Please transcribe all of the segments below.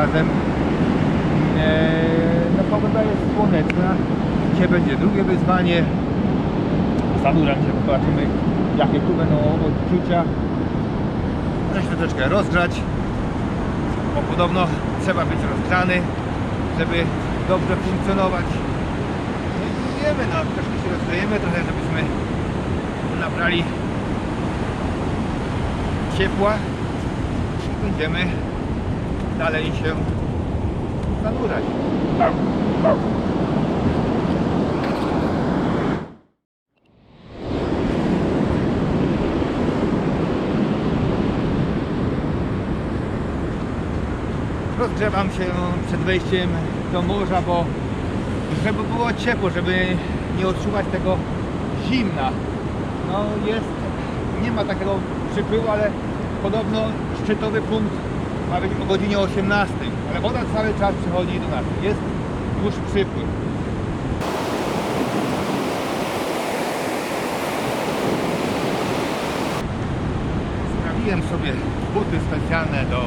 razem. Eee, no pogoda jest słoneczna. Dzisiaj będzie drugie wyzwanie. Zanuram się, zobaczymy jakie tu będą odczucia. Muszę się troszeczkę rozgrzać, bo podobno trzeba być rozgrzany, żeby dobrze funkcjonować. No i próbujemy, no, troszkę się rozgrzejemy, trochę żebyśmy nabrali ciepła i będziemy dalej się zanurzać. Rozgrzewam się przed wejściem do morza, bo żeby było ciepło, żeby nie odczuwać tego zimna. No jest, nie ma takiego przypływu, ale podobno szczytowy punkt ma być o godzinie 18, ale woda cały czas przychodzi do nas. Jest już przypływ. Sprawiłem sobie buty specjalne do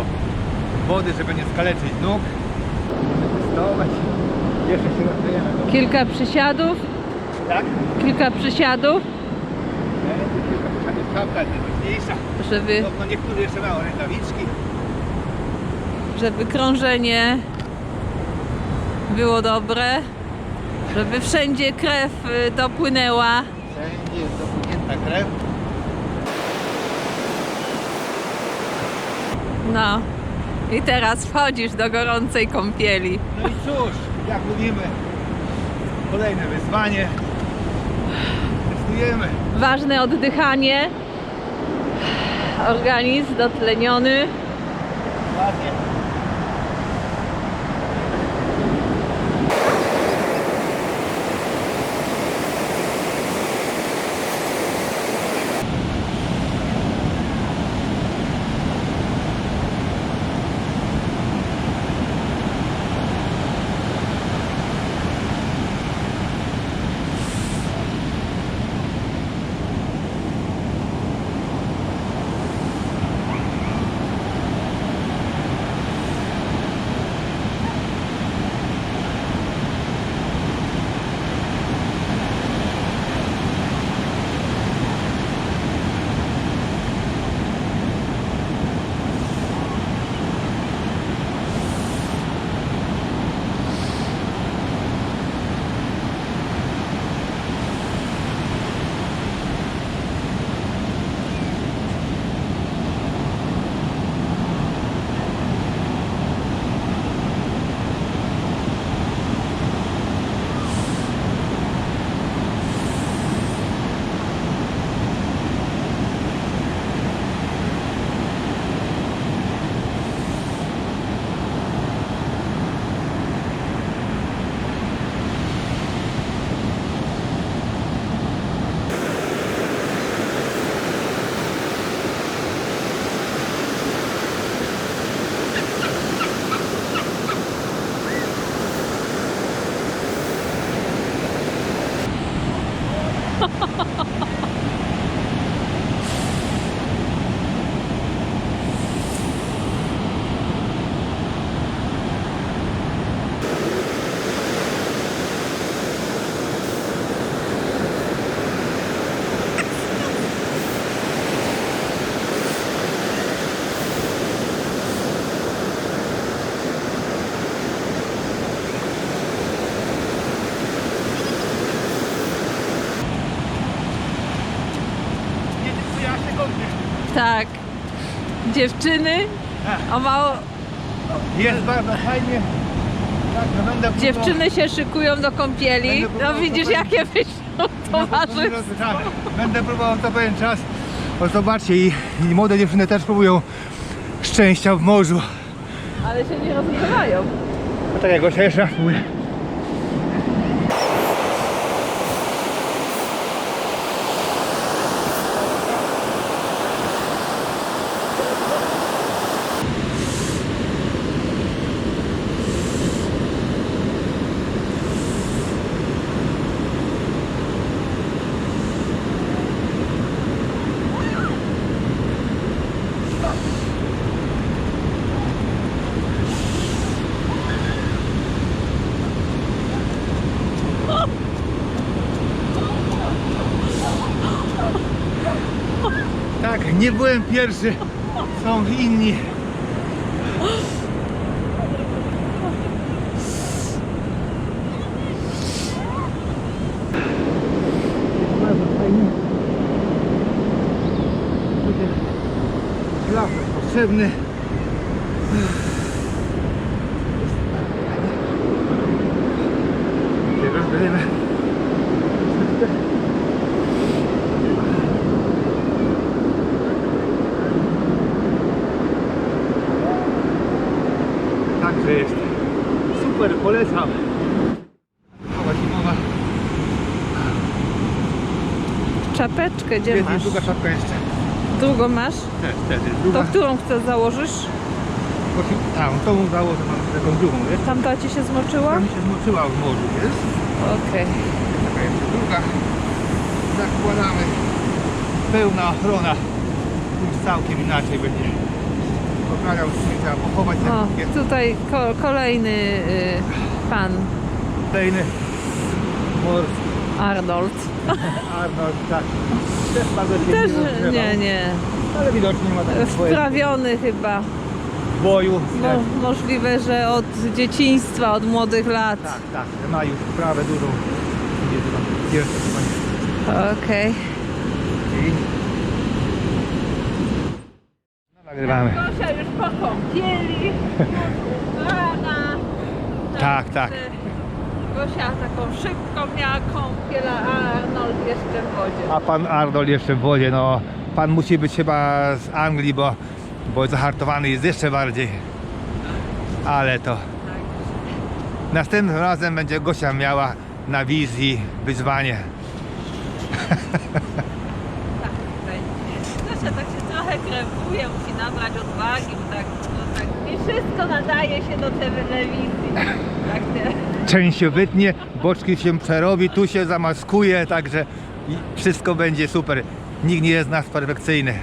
wody, żeby nie skaleczyć nóg. Testować. Jeszcze się rozwijemy. Kilka przysiadów, Tak? kilka przysiadów, Czapka jest najważniejsza. żeby, Podobno niektórzy jeszcze mają rękawiczki. Żeby krążenie było dobre, żeby wszędzie krew y, dopłynęła. Wszędzie jest dopłynięta krew. No. I teraz wchodzisz do gorącej kąpieli. No i cóż, jak mówimy, kolejne wyzwanie. Testujemy. Ważne oddychanie. Organizm dotleniony. Ładnie. Tak. Dziewczyny o mało... Jest bardzo fajnie. Tak, no będę Dziewczyny się szykują do kąpieli. Będę No próbował widzisz zobaczyć. jakie wyślą No, towarzystwo. tak, Będę próbował to pewien czas. O, zobaczcie, i, i młode dziewczyny też próbują szczęścia w morzu. Ale się nie rozgrywają. No tak jak Gosia jeszcze raz próbuję. Nie byłem pierwszy, są inni. Lasek potrzebny. Teraz będziemy Także jest super, polecam. Czapeczkę, gdzie Jest masz? druga szapka jeszcze. Drugą masz? Też, też jest To druga. którą chcesz założysz? Tam, tą założę mam taką drugą, wiesz? Tamta ci się zmoczyła? Ta mi się zmoczyła w morzu, wiesz? Okej. Taka jeszcze druga. Zakładamy. Pełna ochrona. Już całkiem inaczej będzie. Poprawiał pochować O, tutaj ko kolejny y, pan Kolejny morski Arnold. Arnold, tak. Też bardzo się Też nie rozgrzewał, nie, nie. Ale widocznie ma takie swoje Wprawiony chyba. boju. Mo możliwe, że od dzieciństwa, od młodych lat. Tak, tak, że ma już sprawę dużą. Idzie do pierwsze chyba. Okej. I... No, nagrywamy. Gosia już po kąpieli, ubrana. Tak, tak. Gosia taką szybką miała kąpiel, a Arnold jeszcze w wodzie. A pan Arnold jeszcze w wodzie, no pan musi być chyba z Anglii, bo, bo zahartowany jest jeszcze bardziej. Ale to następnym razem będzie Gosia miała na wizji wyzwanie. Tak będzie. Gosia tak się trochę musi nabrać odwagi, bo tak, no tak nie wszystko nadaje się do telewizji. Tak nie. Część się wytnie, boczki się przerobi, tu się zamaskuje, także wszystko będzie super. Nikt nie jest nas perfekcyjny.